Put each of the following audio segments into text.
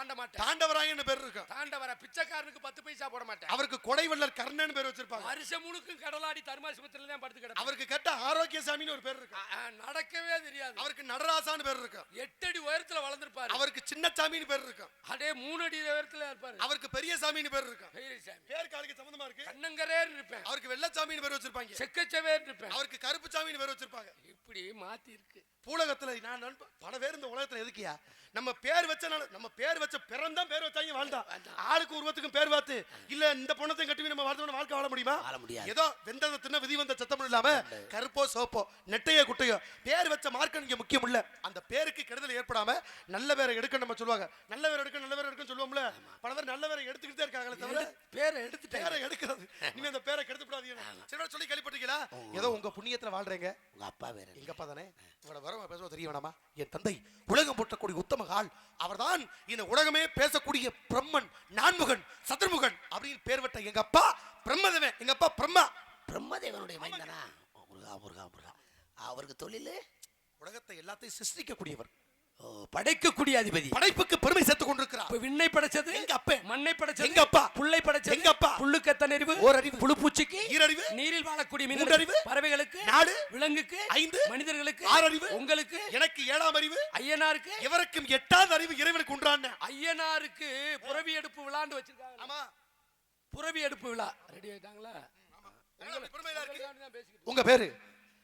தாண்ட மாட்டேன். தாண்டவராயன்னு பேர் இருக்கும் தாண்டவர பிச்சைக்காரனுக்கு பத்து பைசா போட மாட்டேன். அவருக்கு கொடைவள்ளல் கர்ணன் பேர் வச்சிருப்பாங்க. வருஷம் முழுக்கும் கடலாடி தர்மாசிபத்தில தான் படுத்து கிடப்பேன். அவருக்கு கேட்ட ஆரோக்கியசாமின்னு ஒரு பேர் இருக்கு? நடக்கவே தெரியாது. அவருக்கு நடராசான்னு பேர் இருக்கும் எட்டு அடி உயரத்துல வளர்ந்துருப்பாரு. அவருக்கு சின்னசாமின்னு பேர் இருக்கும் அடே மூணு அடி உயரத்துல இருப்பாரு. அவருக்கு பெரியசாமின்னு பேர் இருக்கும் பெரியசாமி. பேர் காலுக்கு சம்பந்தமா இருக்கு? கண்ணங்கரேர் இருப்பேன். அவருக்கு வெள்ளச்சாமின்னு பேர் வச்சிருப்பாங்க. செக்கச்சவேர் இருப்பேன். அவருக்கு கருப்புச்சாமின்னு பேர் வச்சிருப்பாங்க. இப்படி மாத்தி இருக்கு. பூலகத்துல நான் பல பேர் இந்த உலகத்துல எதுக்கியா நம்ம பேர் வச்சனால நம்ம பேர் வச்ச பிறந்தான் பேர் வச்சாங்க வாழ்ந்தான் ஆளுக்கு உருவத்துக்கும் பேர் பார்த்து இல்ல இந்த பொண்ணத்தையும் கட்டி நம்ம வாழ்த்தோட வாழ்க்கை வாழ முடியுமா? வாழ முடியாது. ஏதோ வெந்தத தின்ன விதி வந்த சத்தம் இல்லாம கருப்போ சோப்போ நெட்டையோ குட்டையோ பேர் வச்ச மார்க்கம் இங்க முக்கியம் இல்ல. அந்த பேருக்கு கெடுதல் ஏற்படாம நல்ல பேரை எடுக்க நம்ம சொல்லுவாங்க. நல்ல பேர் எடுக்க நல்ல பேர் எடுக்க சொல்லுவோம்ல. பல பேர் நல்ல பேரை எடுத்துக்கிட்டே இருக்காங்களே தவிர பேரை எடுத்துட்டேன் பேரை எடுக்கிறது இனிமே அந்த பேரை கெடுத்து விடாதீங்க சொல்லி கேள்விப்பட்டீங்களா ஏதோ உங்க புண்ணியத்துல வாழ்றீங்க. உங்க அப்பா வேற எங்க அப்பா தானே? உங்களோட வர பேசுவ தெரிய வேணாமா? என் தந்தை உலகம் இந்த உலகமே பேசக்கூடிய பிரம்மன் நான்முகன் சதுர்முகன் அப்படின்னு பேர் விட்ட எங்க அப்பா பிரம்மதவன். எங்க அப்பா பிரம்மா. பிரம்மதேவனுடைய மைந்தனா? முருகா முருகா முருகா. அவருக்கு தொழில்? உலகத்தை எல்லாத்தையும் சிருஷ்டிக்கக்கூடியவர். படைக்கக்கூடிய அதிபதி படைப்புக்கு பெருமை சேர்த்துக் கொண்டிருக்கிறார் விண்ணை படைச்சது எங்க அப்பா மண்ணை படைச்சது எங்க அப்பா. புல்லை படைச்சது எங்க அப்பா. புல்லுக்கு எத்தனை அறிவு ஓரறிவு. புழுப்பூச்சிக்கு ஈரறிவு நீரில் வாழக்கூடிய மூன்றறிவு. மீன்களுக்கு பறவைகளுக்கு நாடு. விலங்குக்கு ஐந்து. மனிதர்களுக்கு ஆறறிவு. உங்களுக்கு எனக்கு ஏழாம் அறிவு ஐயனாருக்கு எவருக்கும் எட்டாவது அறிவு இறைவனுக்கு உண்டான ஐயனாருக்கு புறவி எடுப்பு விழாண்டு வச்சிருக்காங்க ஆமா புறவி எடுப்பு விழா ரெடி ஆயிட்டாங்களா உங்க பேரு.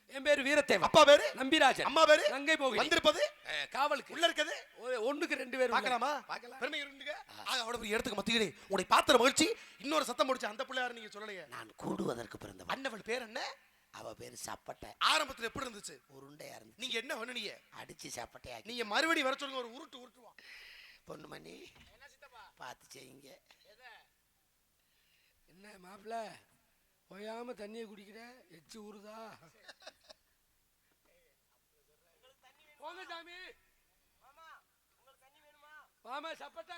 என் பேரு வீரத்தேவன். அப்பா பேரு? நம்பிராஜன். அம்மா பேரு? கங்கை போகி வந்திருப்பது? காவலுக்கு. உள்ள இருக்குது? ஒரு- ஒண்ணுக்கு ரெண்டு பேர் பார்க்கலாமா? பார்க்கலாம். பெருமை இருந்துங்க ஆக அவ்வளவு பெரிய இடத்துக்கு மத்தியிலே. உங்களை பார்த்த மகிழ்ச்சி இன்னொரு சத்தம் முடிச்சு அந்த பிள்ளையாரு நீங்க சொல்லலையே. நான் கூடுவதற்கு பிறந்தவன். அண்ணவள் பேர் என்ன? அவ பேரு சப்பட்டை. ஆரம்பத்துல எப்படி இருந்துச்சு? உருண்டையா இருந்து நீங்க என்ன பண்ணுனீங்க? அடிச்சு சப்பட்டையாக்கி. நீங்க மறுபடி வர சொல்லுங்க ஒரு உருட்டு உருட்டுவான் பொண்ணுமணி பார்த்து செய்யுங்க. என்ன மாப்பிள்ள? ஓயாம தண்ணியை குடிக்கிற? எச்சு ஊறுதா? போங்க சாமி. வாமா சப்பட்ட.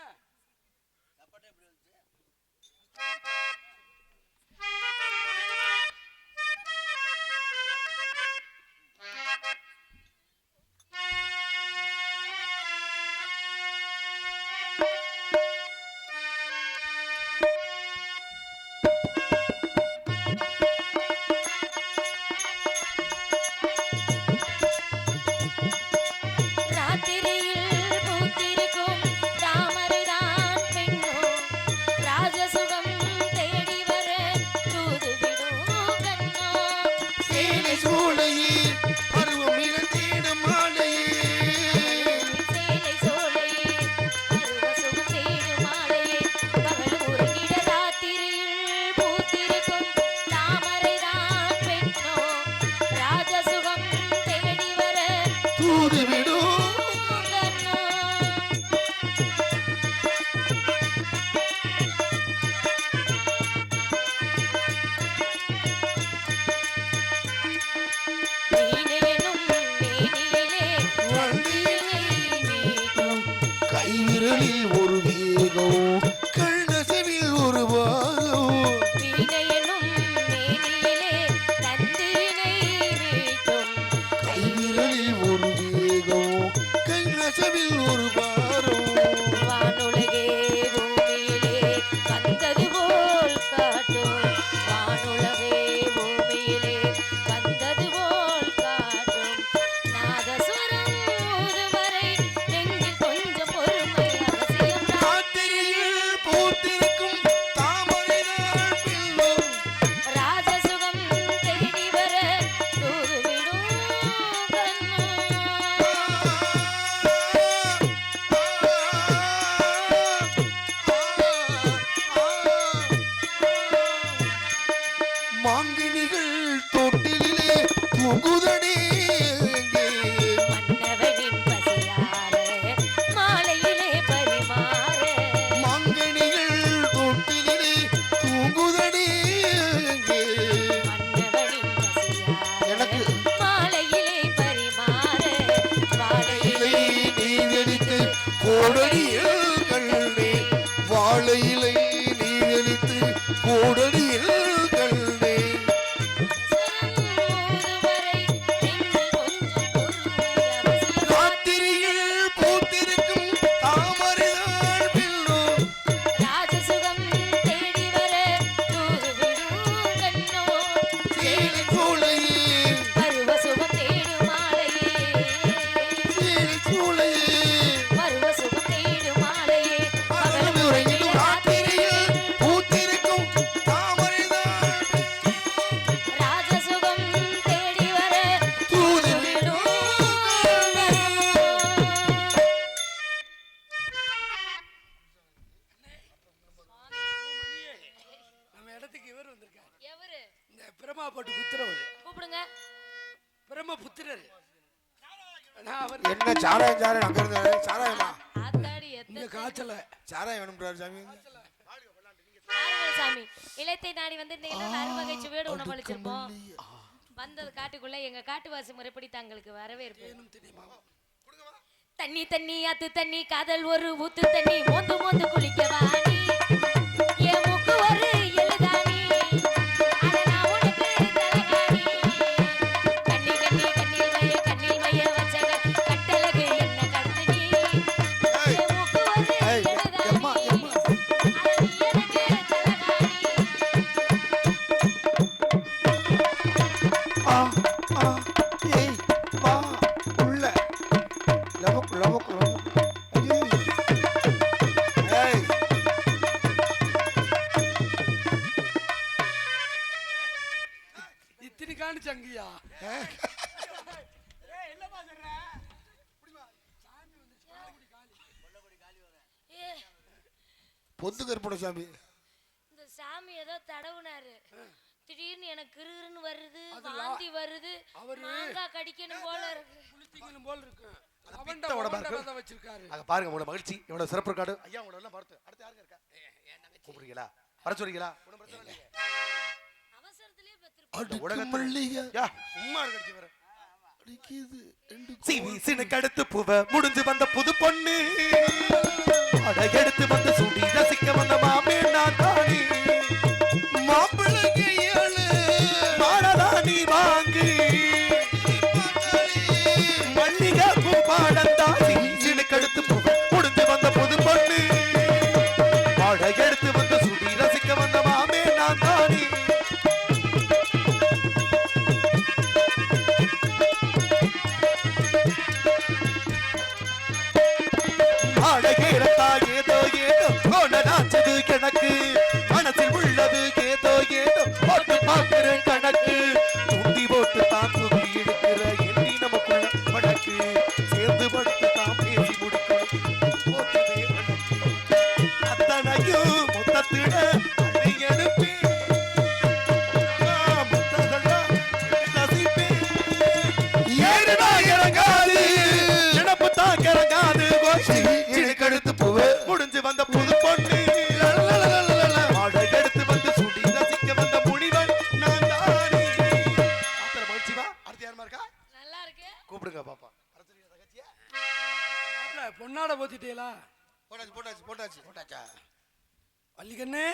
கூடுது புத்திரர். என்ன சாராயம் சாராயம் அங்க இருந்தாரு சாராயமா? எத்த காய்ச்சல. சாராயம் வேணும்ன்றாரு சாமி. சாமி. இலத்தை நாடி வந்து அறுவகை சுவையோடு உணவளிச்சிருப்போம் வந்தது காட்டுக்குள்ள எங்க காட்டுவாசி முறைப்படி தங்களுக்கு வரவேற்பு. தண்ணி தண்ணி ஆத்து தண்ணி காதல் ஒரு ஊத்து தண்ணி. மோந்து மோந்து குளிக்க வாணி சாமி. இந்த சாமி ஏதோ தடவுனாரு. திடீர்னு எனக்கு கிருகிருன்னு வருது அது வாந்தி வருது அவரு- மாங்காய் கடிக்கணும் போல இருக்கு. குளித்தீங்களும் போல் இருக்கு. அவன்ட உடம்பா இருக்கு. வச்சிருக்காரு. அங்க பாருங்க உங்களோட மகிழ்ச்சி இவ்வளவு சிறப்பு இருக்காடு ஐயா உங்களோட எல்லாம் பார்த்து அடுத்து யாருங்க இருக்கா? கூப்பிடுறீங்களா? வர சொல்றீங்களா? ஒண்ணும் பிரச்சனை இல்லையே. உலகத்துல- யா, சும்மா சிவி சினுக்கு அடுத்து புவ முடிஞ்சு வந்த புது பொண்ணு. அட வந்து சுடி ரசிக்க வந்த மாமே நான் தானே. வள்ளிக்கண்ணே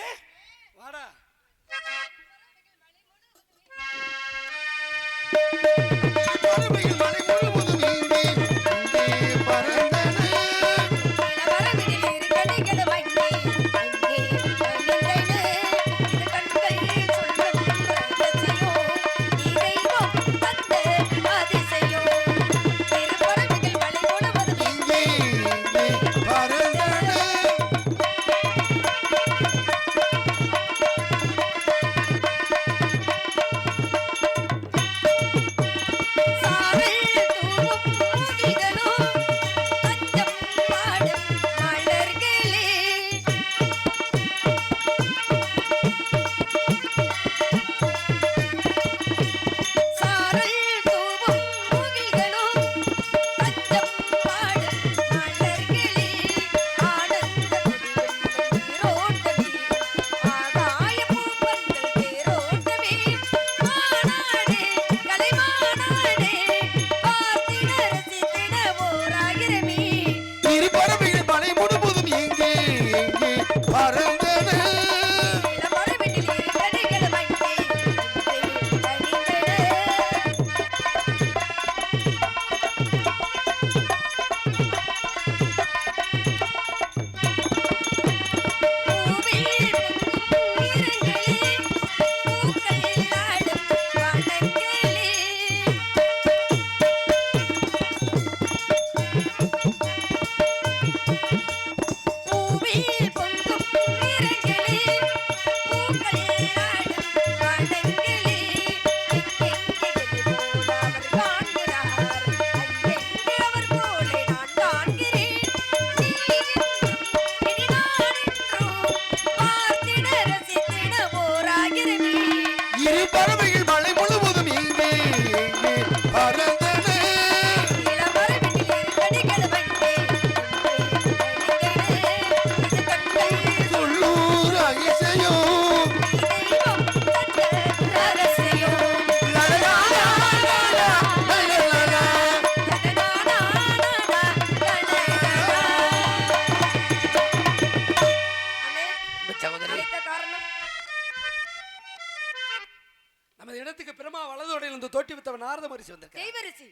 இந்த தொட்டி வித்தவன் நாரத மரிசி வந்திருக்கேன் தெய்வரிசி.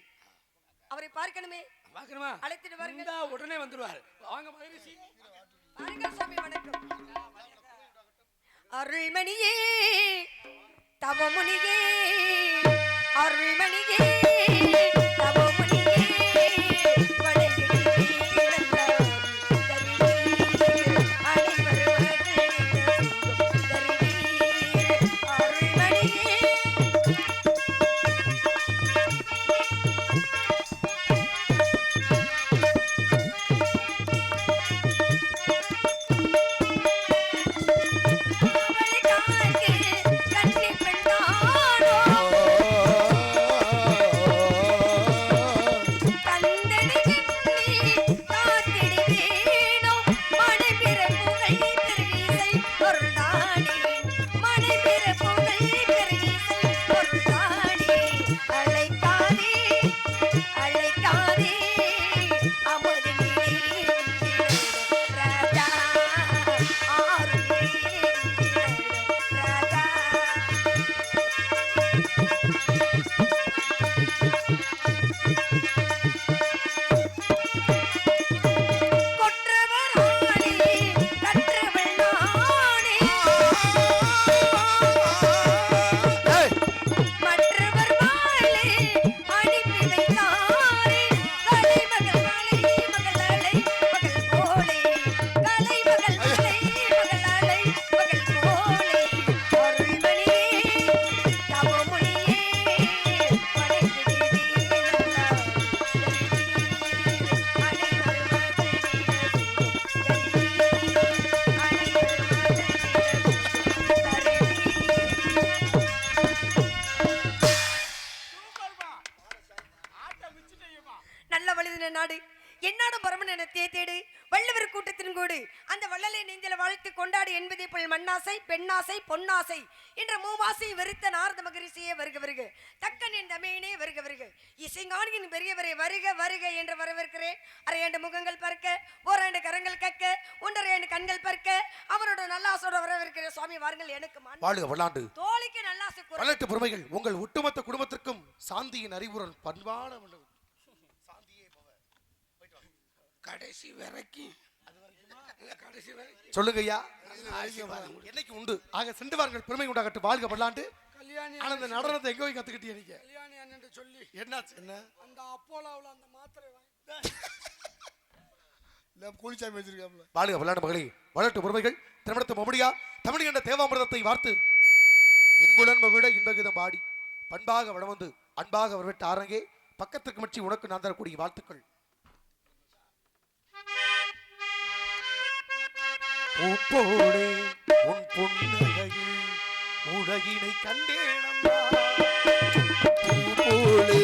அவரை பார்க்கணுமே. பார்க்கணுமா? அழைத்துட்டு வாருங்கள். இந்தா, உடனே வந்துருவார் வாங்க மகரிஷி. வாருங்கள் சாமி வணக்கம். அருள்மணியே தவமுனியே அருள்மணியே. பரமன் என தேடு. வள்ளுவர் கூட்டத்தின் கூடு. அந்த வள்ளலை நெஞ்சில வாழ்த்து கொண்டாடு என்பதை போல் மண்ணாசை பெண்ணாசை பொன்னாசை என்ற மூவாசை வெறுத்த நாரத மகரிஷியே வருக வருக. தக்கன் என் தமையனே வருக வருக. இசைங்கானியின் பெரியவரை வருக வருக என்று வரவேற்கிறேன். அரையாண்டு முகங்கள் பார்க்க ஓராண்டு கரங்கள் கக்க ஒன்றரை ஆண்டு கண்கள் பார்க்க அவரோட நல்லாசோட வரவேற்கிற சுவாமி வாருங்கள் எனக்கு வாழ்க வல்லாண்டு. தோழிக்கு நல்லாசை பெருமைகள் உங்கள் ஒட்டுமொத்த குடும்பத்திற்கும் சாந்தியின் அறிவுடன் பண்பான கடைசி வரைக்கும். கடைசி வரைக்கும். சொல்லுங்க ஐயா என்னைக்கு உண்டு. ஆக சென்று வாருங்கள். பெருமை உண்டாகட்டும். வாழ்க பல்லாண்டு கல்யாணி ஆனா இந்த நடனத்தை எங்க போய் கத்துக்கிட்டீங்க நீங்க? கல்யாணி அண்ணன் சொல்லி. என்னாச்சு? என்ன? அந்த அப்போலாவுல அந்த மாத்திரை இல்லை கூலிச்சாமி வச்சிருக்காப்ல வாழ்க பல்லாண்டு மகளே. வளர்ட்டு பெருமைகள். திருமணத்து மொமடியா தமிழ் என்ற தேவாமிரதத்தை வார்த்து. என்புடன் விட இன்பகிதம் பாடி. பண்பாக வடம் வந்து அன்பாக வரவிட்டு ஆரங்கே. பக்கத்துக்கு மச்சி உனக்கு நான் தரக்கூடிய வாழ்த்துக்கள். பூப்போடே உன் புன்னகையில் உலகினை கண்டேனம்மா. போலே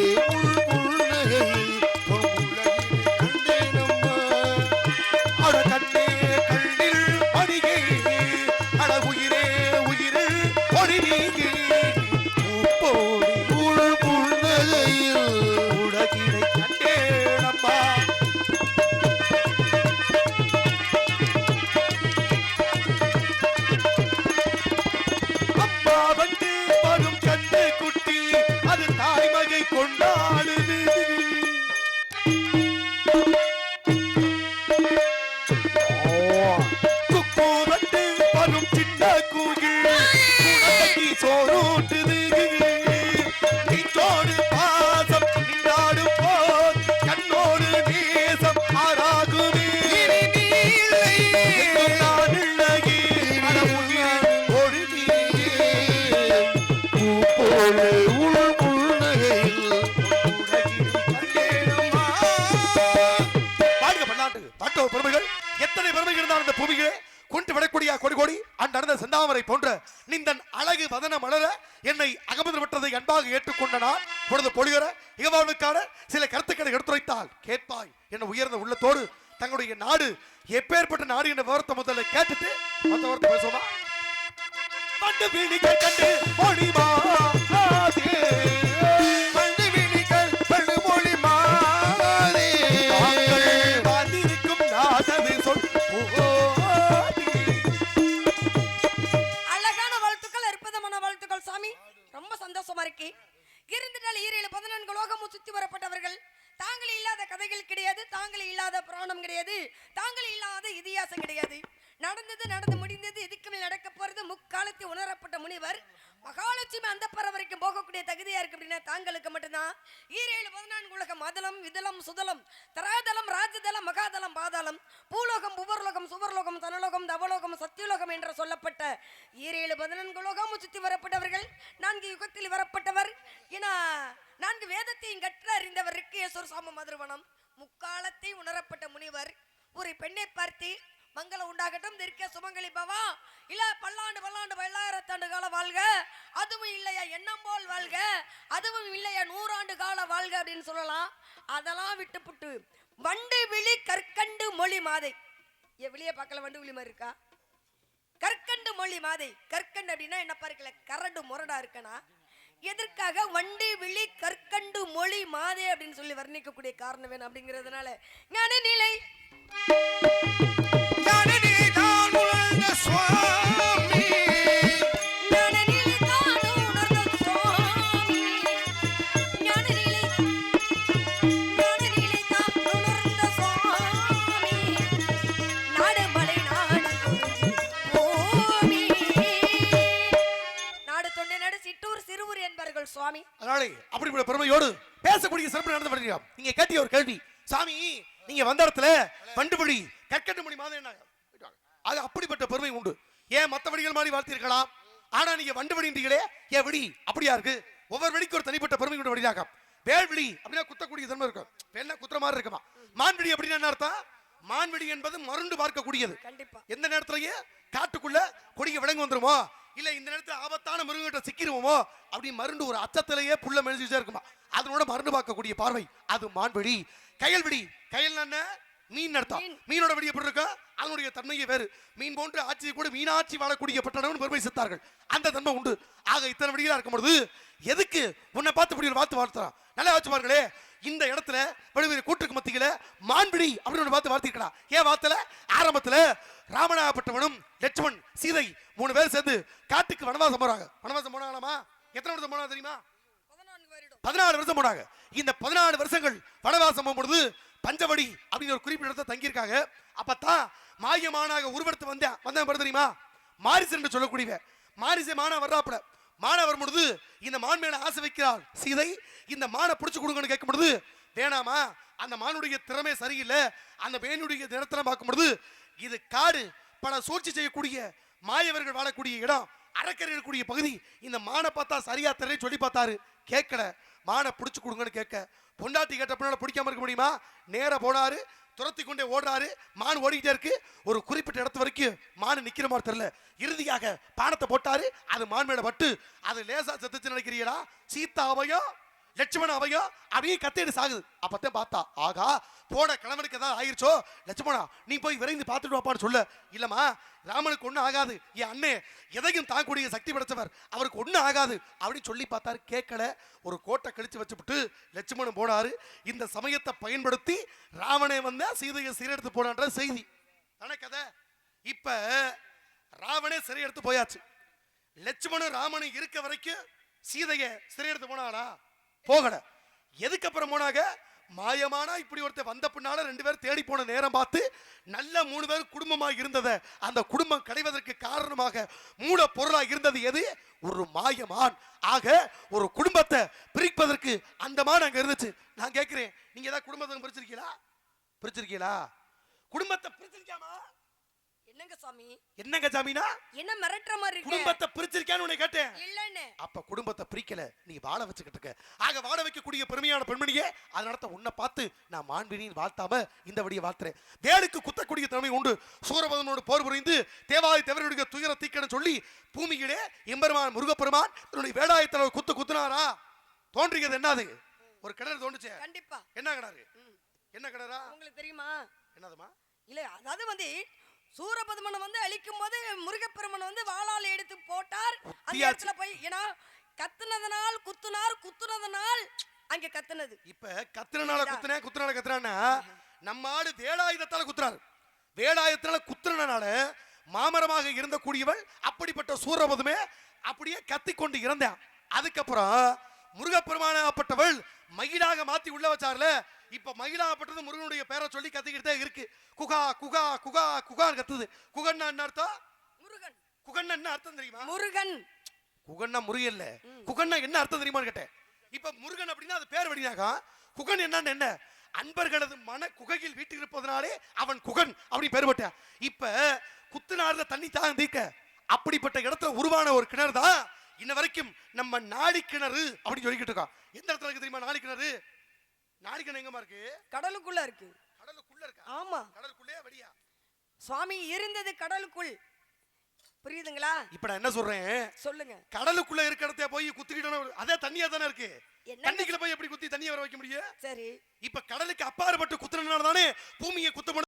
கண்டு பிடிக்க கண்டு மொழிமா பூலோகம் புவர்லோகம் சுவர்லோகம் தனலோகம் தவலோகம் சத்தியலோகம் என்று சொல்லப்பட்ட ஈரேழு பதினான்கு உலகம் சுத்தி வரப்பட்டவர்கள் நான்கு யுகத்தில் வரப்பட்டவர். ஏன்னா நான்கு வேதத்தையும் கற்று அறிந்தவர் ரிக்கேஸ்வர் சாம மதுரவனம் முக்காலத்தை உணரப்பட்ட முனிவர். ஒரு பெண்ணை பார்த்து மங்களம் உண்டாகட்டும் இருக்க சுமங்கலி பவா. இல்ல பல்லாண்டு பல்லாண்டு பல்லாயிரத்தாண்டு காலம் வாழ்க. அதுவும் இல்லையா எண்ணம் போல் வாழ்க. அதுவும் இல்லையா நூறாண்டு கால வாழ்க அப்படின்னு சொல்லலாம். அதெல்லாம் விட்டுப்புட்டு வண்டு விழி கற்கண்டு மொழி மாதை. என் வெளியே பார்க்கல வண்டு விழி மாதிரி இருக்கா? கற்கண்டு மொழி மாதை. கற்கண்டு அப்படின்னா என்ன பார்க்கல கரடு முரடா இருக்கனா? எதற்காக வண்டி விழி கற்கண்டு மொழி மாதே அப்படின்னு சொல்லி வர்ணிக்கக்கூடிய காரணம் வேணும் அப்படிங்கிறதுனால? ஞான நிலை ஜனனி தான் அதனாலே அப்படிப்பட்ட பெருமையோடு பேசக்கூடிய சிறப்பு நடந்து வருகிறோம். நீங்க கேட்டிய ஒரு கேள்வி. சாமி நீங்க வந்த இடத்துல பண்டுபடி கற்கட்டு மணி மாதிரி என்ன? அது அப்படிப்பட்ட பெருமை உண்டு. ஏன் மத்த வடிகள் மாதிரி வாழ்த்திருக்கலாம் ஆனா நீங்க வண்டுபடின்றீங்களே ஏன் வெடி அப்படியா இருக்கு. ஒவ்வொரு வெடிக்கு ஒரு தனிப்பட்ட பெருமை கொண்ட வடிதாக்கம் வேல்விழி அப்படின்னா குத்தக்கூடிய தன்மை இருக்கும். இப்ப குத்துற மாதிரி இருக்குமா? மான்விழி அப்படின்னா என்ன அர்த்தம்? மான்விடி என்பது மருண்டு பார்க்கக்கூடியது. கண்டிப்பா. எந்த நேரத்திலேயே காட்டுக்குள்ள கொடிய விலங்கு வந்துருமோ? இல்ல இந்த நேரத்துல ஆபத்தான மிருகங்கிட்ட சிக்கிருவோமோ? அப்படி மருண்டு ஒரு அச்சத்திலேயே புள்ள மெலிஞ்சுட்டே இருக்குமா? அதனோட மருந்து பார்க்கக்கூடிய பார்வை அது மான்வெடி. கயல் விடி கயல் என்ன? மீன் அர்த்தம் மீனோட வெடி எப்படி இருக்கும் அதனுடைய தன்மையே வேறு. மீன் போன்று ஆட்சி கூட மீனாட்சி வாழக்கூடிய பட்டணம்னு பெருமை செத்தார்கள். அந்த தன்மை உண்டு. ஆக இத்தனை வெடிகளா இருக்கும் பொழுது எதுக்கு உன்னை பார்த்து இப்படி ஒரு வார்த்தை வார்த்தலாம் நல்லா வச்சு பாருங்களே. இந்த இடத்துல பல்வேறு கூட்டுக்கு மத்தியில மான்பிடி அப்படின்னு ஒண்ணு பார்த்து வார்த்திருக்கலாம் ஏன் வார்த்தல ஆரம்பத்துல ராமநாகப்பட்டவனும் லட்சுமண் சீதை மூணு பேர் சேர்ந்து காட்டுக்கு வனவாசம் போறாங்க. வனவாசம் போனாங்களாமா? எத்தனை வருஷம் போனா தெரியுமா? பதினாலு வருஷம் போனாங்க. இந்த பதினாலு வருஷங்கள் வனவாசம் போகும்பொழுது பஞ்சவடி அப்படின்னு ஒரு குறிப்பிட்ட இடத்த தங்கியிருக்காங்க. அப்பத்தான் மாயமானாக உருவெடுத்து வந்தேன் வந்தேன் பாரு தெரியுமா? மாரிசன் என்று சொல்லக்கூடியவ. மாரிசை மானா வர்றாப்புல. மானா வரும் பொழுது இந்த மான் மேல ஆசை வைக்கிறாள். சீதை இந்த மானை பிடிச்சு கொடுங்கன்னு கேட்கும் பொழுது வேணாமா அந்த மானுடைய திறமை சரியில்லை. அந்த மேனுடைய நிறத்தில பார்க்கும் பொழுது இது காடு. பல சூழ்ச்சி செய்யக்கூடிய மாயவர்கள் வாழக்கூடிய இடம். அறக்கரை இருக்கக்கூடிய பகுதி. இந்த மானை பார்த்தா சரியா தெரியல சொல்லி பார்த்தாரு. கேட்கல. மானை பிடிச்சி கொடுங்கன்னு கேட்க பொண்டாட்டி கேட்ட பிடிக்காம இருக்க முடியுமா? நேராக போனாரு துரத்தி கொண்டே ஓடுறாரு மான் ஓடிக்கிட்டே இருக்கு. ஒரு குறிப்பிட்ட இடத்து வரைக்கும் மான் நிக்கிற மாதிரி தெரியல. இறுதியாக பானத்தை போட்டாரு அது மான் மேல பட்டு அது லேசா செத்துச்சு நினைக்கிறீங்களா? சீத்தாவையும் லட்சுமண அவையும் அப்படியே கத்திட்டு சாகுது. அப்பத்தே பார்த்தா ஆகா போட கிழவனுக்கு ஏதாவது ஆயிருச்சோ? லட்சுமணா நீ போய் விரைந்து பார்த்துட்டு வாப்பான்னு சொல்ல. இல்லம்மா ராமனுக்கு ஒன்றும் ஆகாது. என் அண்ணே எதையும் தாங்கக்கூடிய சக்தி படைச்சவர் அவருக்கு ஒன்றும் ஆகாது. அப்படின்னு சொல்லி பார்த்தாரு கேட்கல. ஒரு கோட்டை கழிச்சு வச்சுப்புட்டு லட்சுமணன் போனாரு. இந்த சமயத்தை பயன்படுத்தி ராவணே வந்த சீதையை சீரெடுத்து போனான்ற செய்தி. தானே கதை? இப்ப ராவணே சிறை எடுத்து போயாச்சு. லட்சுமணன் ராமனும் இருக்க வரைக்கும் சீதையை சிறையெடுத்து எடுத்து போகல. எதுக்கு அப்புறம் போனாங்க? மாயமானா இப்படி ஒருத்தர் வந்த பின்னால ரெண்டு பேரும் தேடி போன நேரம் பார்த்து நல்ல மூணு பேர் குடும்பமாக இருந்ததை அந்த குடும்பம் கிடைவதற்கு காரணமாக மூல பொருளாக இருந்தது எது? ஒரு மாயமான். ஆக ஒரு குடும்பத்தை பிரிப்பதற்கு அந்த மான் அங்க இருந்துச்சு. நான் கேட்குறேன் நீங்க ஏதாவது குடும்பத்தை பிரிச்சிருக்கீங்களா பிரிச்சிருக்கீங்களா குடும்பத்தை பிரிச்சிருக்கியாமா என்னங்க சாமி? என்னங்க ஜாமீனா என்ன மிரட்டுற மாதிரி இருக்கு? குடும்பத்தை பிரிச்சிருக்கியான்னு உன்னை கேட்டேன். இல்லன்னு அப்ப குடும்பத்தை பிரிக்கல நீ வாழ வச்சுக்கிட்டு இருக்க. ஆக வாழ வைக்கக்கூடிய பெருமையான பெண்மணியே அதனால உன்னை பார்த்து நான் மாண்பினின்னு வாழ்த்தாம இந்த வழியை வாழ்த்துறேன். வேலுக்கு குத்தக்கூடிய திறமை உண்டு. சூரபதனோடு போர் புரிந்து தேவாதி தேவருடைய துயர தீக்கன்னு சொல்லி பூமியிலே எம்பெருமான் முருகப்பெருமான் தன்னுடைய வேடாயத்தில் குத்து குத்துனாரா? தோன்றியது என்னது ஒரு கிணறு தோண்டுச்சே. கண்டிப்பா. என்ன கிணறு? என்ன கிணறா? உங்களுக்கு தெரியுமா? என்னதுமா? இல்ல அதாவது வந்து சூரபதுமனை வந்து அழிக்கும் போது முருகப்பெருமன் வந்து வாளால் எடுத்து போட்டார். அந்த. இடத்துல போய் ஏன்னா கத்துனதனால் குத்துனார் குத்துனதனால் அங்க கத்துனது. இப்ப கத்துறனால குத்துனே குத்துனால கத்துறான்னா நம்ம ஆளு வேலாயுதத்தால குத்துறாரு. வேலாயுதத்தால குத்துறனால மாமரமாக இருந்த கூடியவள் அப்படிப்பட்ட சூரபதுமே அப்படியே கத்தி கொண்டு இறந்தான். அதுக்கப்புறம் முருகப்பெருமானாகப்பட்டவள் மயிலாக மாத்தி உள்ள வச்சார்ல? இப்ப மயிலாகப்பட்டது முருகனுடைய பேரை சொல்லி கத்திக்கிட்டே இருக்கு. குகா குகா குகா குகான்னு கத்துது. குகன்னா என்ன அர்த்தம்? முருகன். குகன்னா என்ன அர்த்தம் தெரியுமா? முருகன். குகன்னா முருகன் இல்ல. குகன்னா என்ன அர்த்தம் தெரியுமான்னு கேட்டேன். இப்ப முருகன் அப்படின்னா அது பேர் வழினாக்கா குகன் என்னன்னு என்ன? அன்பர்களது மன குகையில் வீட்டில் இருப்பதனாலே அவன் குகன் அப்படி பேர் பட்டான் இப்ப குத்துனார்ல தண்ணி தாகம் தீக்க அப்படிப்பட்ட இடத்துல உருவான ஒரு கிணறு தான் இன்ன வரைக்கும் நம்ம நாடி கிணறு அப்படின்னு சொல்லிக்கிட்டு இருக்கோம் எந்த இடத்துல இருக்கு தெரியுமா நாடி கிணறு? நாடி கிணறு எங்கம்மா இருக்கு? கடலுக்குள்ள இருக்கு. கடலுக்குள்ள இருக்கா? ஆமா. கடலுக்குள்ளே வடியா சுவாமி இருந்தது கடலுக்குள். புரியுதுங்களா? இப்ப நான் என்ன சொல்றேன்? சொல்லுங்க. கடலுக்குள்ள இருக்க இடத்த போய் குத்திக்கிட்டோம் அதே தண்ணியா தானே இருக்கு? என்ன தண்ணிக்குள்ள போய் எப்படி குத்தி தண்ணியை வர வைக்க முடியும்? சரி. இப்ப கடலுக்கு அப்பாற்பட்டு குத்துறதுனால தானே பூமியை குத்த